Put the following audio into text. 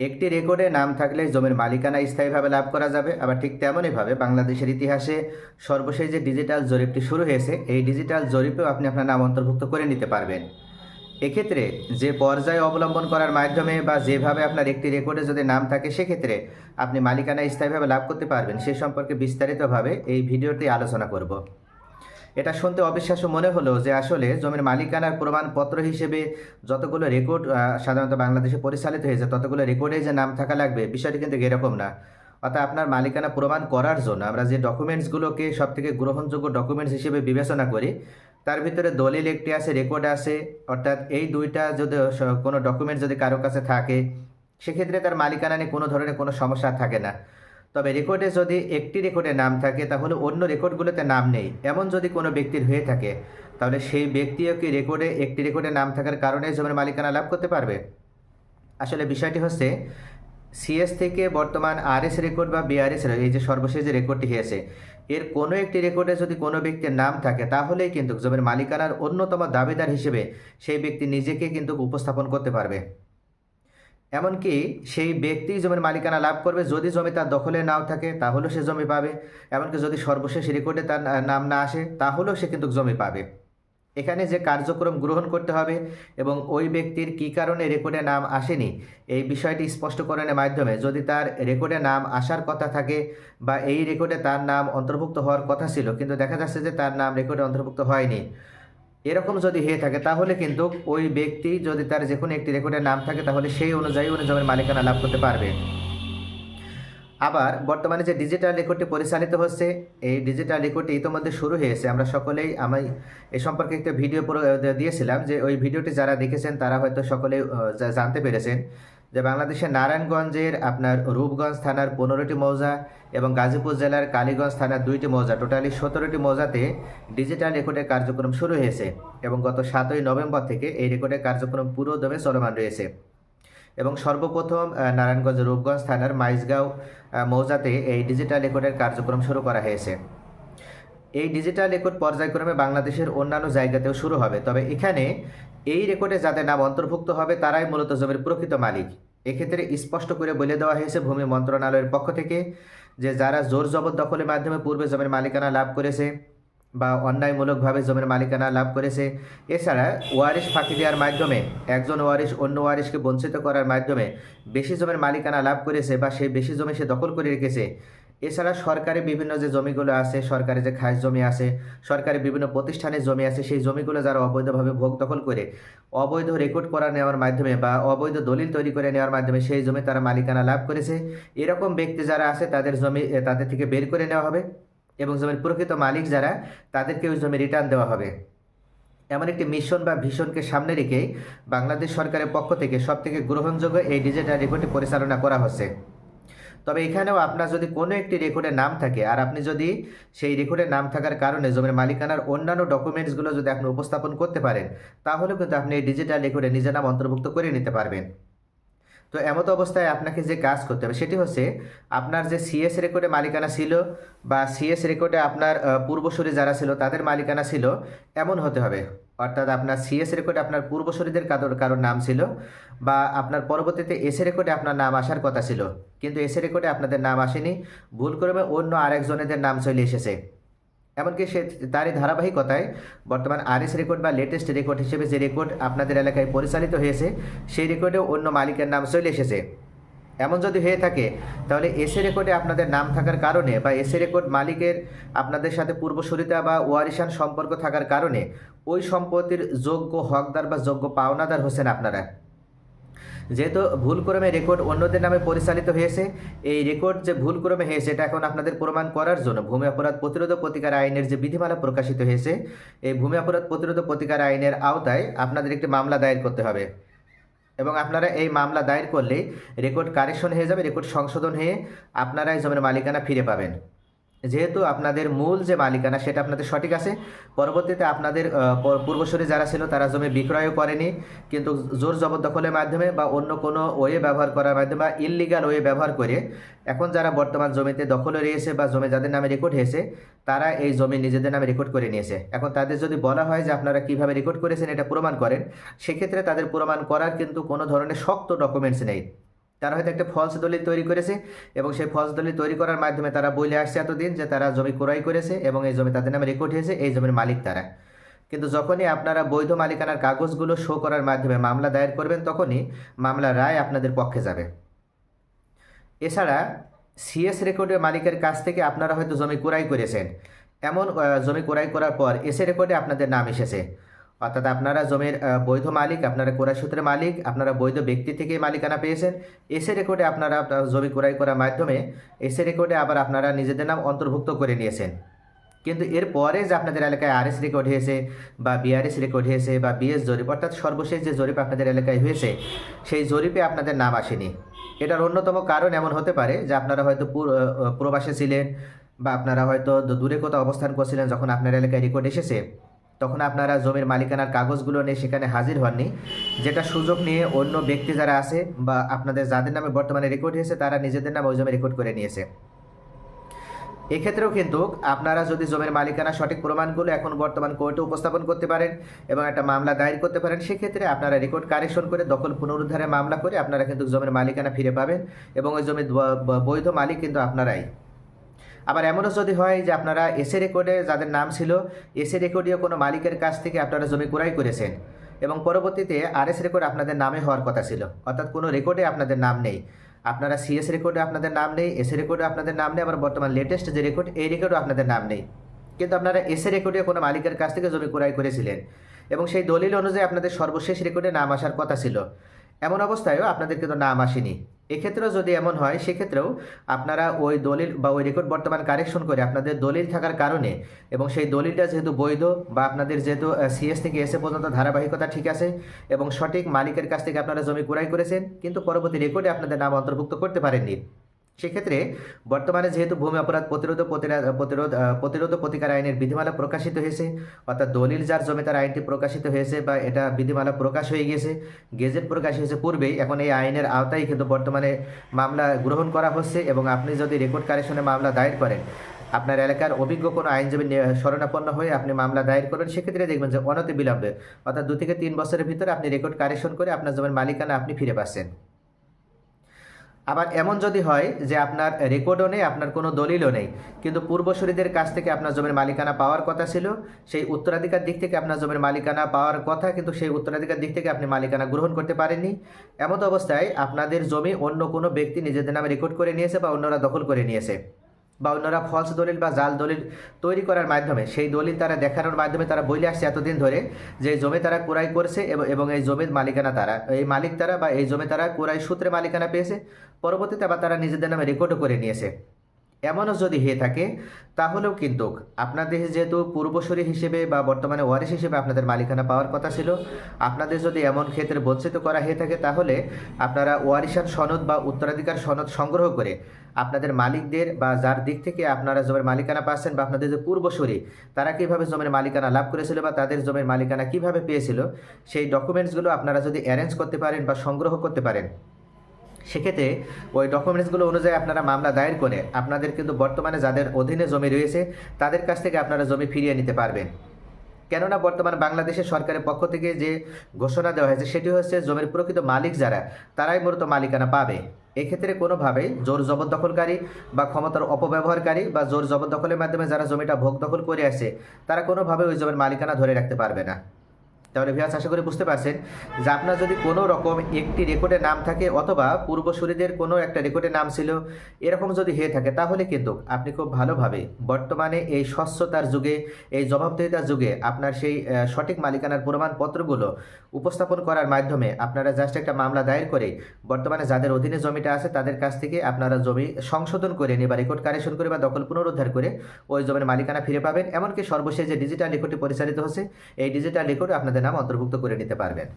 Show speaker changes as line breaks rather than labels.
একটি রেকর্ডে নাম থাকলে জমির মালিকানা স্থায়ীভাবে লাভ করা যাবে। আবার ঠিক তেমনইভাবে বাংলাদেশের ইতিহাসে সর্বশেষ যে ডিজিটাল জরিপটি শুরু হয়েছে, এই ডিজিটাল জরিপেও আপনি আপনার নাম অন্তর্ভুক্ত করে নিতে পারবেন। এক্ষেত্রে যে পর্যায় অবলম্বন করার মাধ্যমে বা যেভাবে আপনার একটি রেকর্ডে যদি নাম থাকে, সেক্ষেত্রে আপনি মালিকানা স্থায়ীভাবে লাভ করতে পারবেন। সে সম্পর্কে বিস্তারিতভাবে এই ভিডিওতে আলোচনা করব। এটা শুনতে অবিশ্বাস্য মনে হলো যে আসলে জমির মালিকানার প্রমাণপত্র হিসেবে যতগুলো রেকর্ড সাধারণত বাংলাদেশে পরিচালিত হয়েছে, ততগুলো রেকর্ডে যে নাম থাকা লাগবে, বিষয়টি কিন্তু এরকম না। অর্থাৎ আপনার মালিকানা প্রমাণ করার জন্য আমরা যে ডকুমেন্টসগুলোকে সব থেকে গ্রহণযোগ্য ডকুমেন্টস হিসেবে বিবেচনা করি, তার ভিতরে দলিল একটি আছে রেকর্ড আছে, অর্থাৎ এই দুইটা যদি কোনো ডকুমেন্ট যদি কারও কাছে থাকে, সেক্ষেত্রে তার মালিকানা নিয়ে কোনো ধরনের কোনো সমস্যা থাকে না। তবে রেকর্ডে যদি একটি রেকর্ডে নাম থাকে, তাহলে অন্য রেকর্ডগুলোতে নাম নেই। এমন যদি কোনো ব্যক্তির হয়ে থাকে, তাহলে সেই ব্যক্তিও কি রেকর্ডে একটি রেকর্ডে নাম থাকার কারণে জমির মালিকানা লাভ করতে পারবে? আসলে বিষয়টি হচ্ছে, সিএস থেকে বর্তমান আরএস রেকর্ড বা বিআরএস এই যে সর্বশেষ যে রেকর্ডটি হয়েছে, এর কোনো একটি রেকর্ডে যদি কোনো ব্যক্তির নাম থাকে, তাহলেই কিন্তু জমির মালিকানার অন্যতম দাবিদার হিসেবে সেই ব্যক্তি নিজেকে কিন্তু উপস্থাপন করতে পারবে। এমনকি সেই ব্যক্তি জমির মালিকানা লাভ করবে যদি জমি তার দখলে নাও থাকে, তাহলেও সে জমি পাবে। এমনকি যদি সর্বশেষ রেকর্ডে তার নাম না আসে, তাহলেও সে কিন্তু জমি পাবে। এখানে যে কার্যক্রম গ্রহণ করতে হবে এবং ওই ব্যক্তির কী কারণে রেকর্ডে নাম আসেনি, এই বিষয়টি স্পষ্টকরণের মাধ্যমে যদি তার রেকর্ডে নাম আসার কথা থাকে বা এই রেকর্ডে তার নাম অন্তর্ভুক্ত হওয়ার কথা ছিল, কিন্তু দেখা যাচ্ছে যে তার নাম রেকর্ডে অন্তর্ভুক্ত হয়নি। এরকম যদি হয়ে থাকে, তাহলে কিন্তু ওই ব্যক্তি যদি তার যে কোনো একটি রেকর্ডের নাম থাকে, তাহলে সেই অনুযায়ী উনি জমির মালিকানা লাভ করতে পারবে। আবার বর্তমানে যে ডিজিটাল রেকর্ডটি পরিচালিত হচ্ছে, এই ডিজিটাল রেকর্ডটি ইতিমধ্যে শুরু হয়েছে। আমরা সকলেই, আমি এ সম্পর্কে একটা ভিডিও দিয়েছিলাম যে ওই ভিডিওটি যারা দেখেছেন, তারা হয়তো সকলেই জানতে পেরেছেন। যে বাংলাদেশের নারায়ণগঞ্জের আপনার রূপগঞ্জ থানার পনেরোটি মৌজা এবং গাজীপুর জেলার কালীগঞ্জ থানার দুইটি মৌজা। টোটালি সতেরোটি মৌজাতে ডিজিটাল রেকর্ডের কার্যক্রম শুরু হয়েছে এবং গত সাতই নভেম্বর থেকে এই রেকর্ডের কার্যক্রম পুরো দমে চলমান রয়েছে। এবং সর্বপ্রথম নারায়ণগঞ্জ রূপগঞ্জ থানার মাইজগাঁও মৌজাতে এই ডিজিটাল রেকর্ডের কার্যক্রম শুরু করা হয়েছে। এই ডিজিটাল রেকর্ড পর্যায়ক্রমে বাংলাদেশের অন্যান্য জায়গাতেও শুরু হবে। তবে এখানে এই রেকর্ডে যাদের নাম অন্তর্ভুক্ত হবে, তারাই মূলত জমির প্রকৃত মালিক। এক্ষেত্রে স্পষ্ট করে বলে দেওয়া হয়েছে ভূমি মন্ত্রণালয়ের পক্ষ থেকে যে যারা জোর জবরদখলের মাধ্যমে পূর্বে জমির মালিকানা লাভ করেছে বা অন্যায়মূলকভাবে জমির মালিকানা লাভ করেছে, এছাড়া ওয়ারিশ ফাঁকি দেওয়ার মাধ্যমে, একজন ওয়ারিশ অন্য ওয়ারিশকে বঞ্চিত করার মাধ্যমে বেশি জমির মালিকানা লাভ করেছে বা সেই বেশি জমি সে দখল করে রেখেছে এছাড়া সরকারি বিভিন্ন যে জমিগুলো আছে, সরকারি যে খাস জমি আছে, সরকারি বিভিন্ন প্রতিষ্ঠানের জমি আছে, সেই জমিগুলো যারা অবৈধভাবে ভোগ দখল করে, অবৈধ রেকর্ড করা নেওয়ার মাধ্যমে বা অবৈধ দলিল তৈরি করে নেওয়ার মাধ্যমে সেই জমি তারা মালিকানা লাভ করেছে। এরকম ব্যক্তি যারা আছে, তাদের জমি তাদের থেকে বের করে নেওয়া হবে এবং জমির প্রকৃত মালিক যারা, তাদেরকে ওই জমি রিটার্ন দেওয়া হবে। এমন একটি মিশন বা ভিশনকে সামনে রেখেই বাংলাদেশ সরকারের পক্ষ থেকে সবথেকে গ্রহণযোগ্য এই ডিজিটাল রেকর্ডটি পরিচালনা করা হচ্ছে। তবে এখানেও আপনার যদি কোনো একটি রেকর্ডের নাম থাকে, আর আপনি যদি সেই রেকর্ডের নাম থাকার কারণে জমির মালিকানার অন্যান্য ডকুমেন্টসগুলো যদি আপনি উপস্থাপন করতে পারেন, তাহলেও কিন্তু আপনি এই ডিজিটাল রেকর্ডে নিজের নাম অন্তর্ভুক্ত করে নিতে পারবেন। তো এমত অবস্থায় আপনাকে যে কাজ করতে হবে, সেটি হচ্ছে আপনার যে সিএস রেকর্ডে মালিকানা ছিল বা সিএস রেকর্ডে আপনার পূর্বসূরি যারা ছিল, তাদের মালিকানা ছিল, এমন হতে হবে। অর্থাৎ আপনার সিএস রেকর্ডে আপনার পূর্বসূরিদের কারোর কারোর নাম ছিল বা আপনার পরবর্তীতে এসে রেকর্ডে আপনার নাম আসার কথা ছিল। কিন্তু এসে রেকর্ডে আপনাদের নাম আসেনি। ভুল ক্রমে অন্য আরেকজনেদের নাম চলে এসেছে। এমনকি সে তারই ধারাবাহিকতায় বর্তমান আরএস রেকর্ড বা লেটেস্ট রেকর্ড হিসেবে যে রেকর্ড আপনাদের এলাকায় পরিচালিত হয়েছে, সেই রেকর্ডেও অন্য মালিকের নাম চলে এসেছে। এমন যদি হয়ে থাকে, তাহলে এসে রেকর্ডে আপনাদের নাম থাকার কারণে বা এসে রেকর্ড মালিকের আপনাদের সাথে পূর্বসূরিতা বা ওয়ারিশান সম্পর্ক থাকার কারণে ওই সম্পত্তির যোগ্য হকদার বা যোগ্য পাওনাদার হোসেন আপনারা। যেহেতু ভুলক্রমে রেকর্ড অন্যদের নামে পরিচালিত হয়েছে, এই রেকর্ড যে ভুলক্রমে হয়েছে, এটা এখন আপনাদের প্রমাণ করার জন্য ভূমি অপরাধ প্রতিরোধ প্রতিকার আইনের যে বিধিমালা প্রকাশিত হয়েছে, এই ভূমি অপরাধ প্রতিরোধ প্রতিকার আইনের আওতায় আপনাদের একটি মামলা দায়ের করতে হবে। এবং আপনারা এই মামলা দায়ের করলে রেকর্ড কারেকশন হয়ে যাবে রেকর্ড সংশোধন হয়ে আপনারা এই জমির মালিকানা ফিরে পাবেন। যেহেতু আপনাদের মূল যে মালিকানা, সেটা আপনাদের সঠিক আছে। পরবর্তীতে আপনাদের পূর্বসূরি যারা ছিল, তারা জমি বিক্রয়ও করেনি। কিন্তু জোর জবরদখলের মাধ্যমে বা অন্য কোনো ওয়ে ব্যবহার করার মাধ্যমে বা ইললিগাল ওয়ে ব্যবহার করে এখন যারা বর্তমান জমিতে দখলে রয়েছে বা জমি যাদের নামে রেকর্ড হয়েছে, তারা এই জমি নিজেদের নামে রেকর্ড করে নিয়েছে। এখন তাদের যদি বলা হয় যে আপনারা কীভাবে রেকর্ড করেছেন, এটা প্রমাণ করেন, সেক্ষেত্রে তাদের প্রমাণ করার কিন্তু কোনো ধরনের শক্ত ডকুমেন্টস নেই। তারা হয়তো একটা ফলস দলিল তৈরি করেছে এবং সেই ফলস দলিল তৈরি করার মাধ্যমে তারা বলে আসছে এতদিন যে তারা জমি ক্রয় করেছে এবং এই জমি তাদের নামে রেকর্ড হয়েছে, এই জমির মালিক তারা। কিন্তু যখনই আপনারা বৈধ মালিকানার কাগজগুলো শো করার মাধ্যমে মামলা দায়ের করবেন, তখনই মামলা রায় আপনাদের পক্ষে যাবে। এছাড়া সিএস রেকর্ডের মালিকের কাছ থেকে আপনারা হয়তো জমি ক্রয় করেছেন। এমন জমি ক্রয় করার পর এসে রেকর্ডে আপনাদের নাম এসেছে। অর্থাৎ আপনারা জমির বৈধ মালিক, আপনারা ক্রয় সূত্রে মালিক, আপনারা বৈধ ব্যক্তি থেকে মালিকানা পেয়েছেন, এসে রেকর্ডে আপনারা জমি ক্রয় করার মাধ্যমে এসে রেকর্ডে আবার আপনারা নিজেদের নাম অন্তর্ভুক্ত করে নিয়েছেন। কিন্তু এরপরে যে আপনাদের এলাকায় আরএস রেকর্ড হয়েছে বা বিআরএস রেকর্ড হয়েছে বা বিএস জরিপ, অর্থাৎ সর্বশেষ যে জরিপ আপনাদের এলাকায় হয়েছে, সেই জরিপে আপনাদের নাম আসেনি। এটার অন্যতম কারণ এমন হতে পারে যে আপনারা হয়তো প্রবাসে ছিলেন বা আপনারা হয়তো দূরে কোথাও অবস্থান করছিলেন যখন আপনার এলাকায় রেকর্ড এসেছে। তখন আপনারা জমির মালিকানার কাগজগুলো নিয়ে সেখানে হাজির হননি। যেটা সুযোগ নিয়ে অন্য ব্যক্তি যারা আছে বা আপনাদের যাদের নামে বর্তমানে রেকর্ড হয়েছে, তারা নিজেদের নামে ওই জমি রেকর্ড করে নিয়েছে। এক্ষেত্রেও কিন্তু আপনারা যদি জমির মালিকানা সঠিক প্রমাণগুলো এখন বর্তমান কোর্টে উপস্থাপন করতে পারেন এবং একটা মামলা দায়ের করতে পারেন, সেক্ষেত্রে আপনারা রেকর্ড কারেকশন করে দখল পুনরুদ্ধারে মামলা করে আপনারা কিন্তু জমির মালিকানা ফিরে পাবেন এবং ওই জমির বৈধ মালিক কিন্তু আপনারাই। আবার এমনও যদি হয় যে আপনারা এসে রেকর্ডে যাদের নাম ছিল এসে রেকর্ডীয় কোনো মালিকের কাছ থেকে আপনারা জমি ক্রয় করেছেন এবং পরবর্তীতে আরএস রেকর্ড আপনাদের নামে হওয়ার কথা ছিল, অর্থাৎ কোনো রেকর্ডে আপনাদের নাম নেই। আপনারা সিএস রেকর্ডে আপনাদের নাম নেই এসে রেকর্ডে আপনাদের নাম নেই, আবার বর্তমান লেটেস্ট যে রেকর্ড এই রেকর্ডও আপনাদের নাম নেই। কিন্তু আপনারা এসে রেকর্ডে কোনো মালিকের কাছ থেকে জমি ক্রয় করেছিলেন এবং সেই দলিল অনুযায়ী আপনাদের সর্বশেষ রেকর্ডে নাম আসার কথা ছিল। এমন অবস্থায়ও আপনাদের কিন্তু নাম আসেনি। এক্ষেত্রেও যদি এমন হয়, সেক্ষেত্রেও আপনারা ওই দলিল বা ওই রেকর্ড বর্তমান কারেকশন করে আপনাদের দলিল থাকার কারণে এবং সেই দলিলটা যেহেতু বৈধ বা আপনাদের যেহেতু সিএস থেকে এসে পর্যন্ত ধারাবাহিকতা ঠিক আছে এবং সঠিক মালিকের কাছ থেকে আপনারা জমি ক্রয় করেছেন, কিন্তু পরবর্তী রেকর্ডে আপনাদের নাম অন্তর্ভুক্ত করতে পারেননি। সেক্ষেত্রে বর্তমানে যেহেতু ভূমি অপরাধ প্রতিরোধ প্রতিরোধ প্রতিরোধ প্রতিকার আইনের বিধিমালা প্রকাশিত হয়েছে, অর্থাৎ দলিল যার জমি তার আইনটি প্রকাশিত হয়েছে বা এটা বিধিমালা প্রকাশ হয়ে গেছে গেজেট প্রকাশ হয়েছে পূর্বেই, এখন এই আইনের আওতায় কিন্তু বর্তমানে মামলা গ্রহণ করা হচ্ছে এবং আপনি যদি রেকর্ড কারেকশনে মামলা দায়ের করেন, আপনার এলাকার অভিজ্ঞ কোনো আইনজীবী শরণাপন্ন হয়ে আপনি মামলা দায়ের করবেন, সেক্ষেত্রে দেখবেন যে অনতি বিলম্বে অর্থাৎ দু থেকে তিন বছরের ভিতরে আপনি রেকর্ড কারেকশন করে আপনার জমির মালিকানা আপনি ফিরে পাচ্ছেন। আবার এমন যদি হয় যে আপনার রেকর্ডও নেই, আপনার কোনো দলিলও নেই, কিন্তু পূর্বসূরিদের কাছ থেকে আপনার জমির মালিকানা পাওয়ার কথা ছিল, সেই উত্তরাধিকার দিক থেকে আপনার জমির মালিকানা পাওয়ার কথা, কিন্তু সেই উত্তরাধিকার দিক থেকে আপনি মালিকানা গ্রহণ করতে পারেননি। এমত অবস্থায় আপনাদের জমি অন্য কোনো ব্যক্তি নিজেদের নামে রেকর্ড করে নিয়েছে বা অন্যরা দখল করে নিয়েছে। বা অন্যরা ফলস দলিল বা জাল দলিল তৈরি করার মাধ্যমে, সেই দলিল তারা দেখানোর মাধ্যমে তারা বলে আসছে এতদিন ধরে যে জমি তারা ক্রয় করছে এবং এই জমির মালিকানা তারা, এই মালিক তারা বা এই জমি তারা ক্রয় সূত্রে মালিকানা পেয়েছে। পরবর্তীতে আবার তারা নিজেদের নামে রেকর্ডও করে নিয়েছে। এমনও যদি হয়ে থাকে, তাহলেও কিন্তু আপনাদের যেহেতু পূর্বসূরি হিসেবে বা বর্তমানে ওয়ারিশ হিসেবে আপনাদের মালিকানা পাওয়ার কথা ছিল, আপনাদের যদি এমন ক্ষেত্রে বঞ্চিত করা হয়ে থাকে, তাহলে আপনারা ওয়ারিশান সনদ বা উত্তরাধিকার সনদ সংগ্রহ করে আপনাদের মালিকদের বা যার দিক থেকে আপনারা জমির মালিকানা পাচ্ছেন বা আপনাদের যে পূর্বসূরি, তারা কীভাবে জমির মালিকানা লাভ করেছিল বা তাদের জমির মালিকানা কীভাবে পেয়েছিল, সেই ডকুমেন্টসগুলো আপনারা যদি অ্যারেঞ্জ করতে পারেন বা সংগ্রহ করতে পারেন। সেক্ষেত্রে ওই ডকুমেন্টসগুলো অনুযায়ী আপনারা মামলা দায়ের করে আপনাদের কিন্তু বর্তমানে যাদের অধীনে জমি রয়েছে, তাদের কাছ থেকে আপনারা জমি ফিরিয়ে নিতে পারবেন। কেননা বর্তমান বাংলাদেশের সরকারের পক্ষ থেকে যে ঘোষণা দেওয়া হয়েছে, সেটি হচ্ছে জমির প্রকৃত মালিক যারা, তারাই মূলত মালিকানা পাবে। এক্ষেত্রে কোনোভাবেই জোর জবরদখলকারী বা ক্ষমতার অপব্যবহারকারী বা জোর জবরদখলের মাধ্যমে যারা জমিটা ভোগ দখল করে আসে তারা কোনোভাবে ওই জমির মালিকানা ধরে রাখতে পারবে না। তাহলে ভিয়াস আশা করি বুঝতে পারছেন যে আপনার যদি কোনো রকম একটি রেকর্ডে নাম থাকে অথবা পূর্বসূরিদের কোনো একটা রেকর্ডে নাম ছিল, এরকম যদি হয়ে থাকে, তাহলে কিন্তু আপনি খুব ভালোভাবে বর্তমানে এই স্বচ্ছতার যুগে, এই জবাবদিহিতার যুগে আপনার সেই সঠিক মালিকানার প্রমাণপত্রগুলো উপস্থাপন করার মাধ্যমে আপনারা জাস্ট একটা মামলা দায়ের করে বর্তমানে যাদের অধীনে জমিটা আছে তাদের কাছ থেকে আপনারা জমি সংশোধন করে নিয়ে বা রেকর্ড কারেকশন করে বা দখল পুনরুদ্ধার করে ওই জমির মালিকানা ফিরে পাবেন। এমনকি সর্বশেষ যে ডিজিটাল রেকর্ডটি পরিচালিত হচ্ছে এই ডিজিটাল রেকর্ড আপনাদের নাম অন্তর্ভুক্ত করে নিতে পারবেন।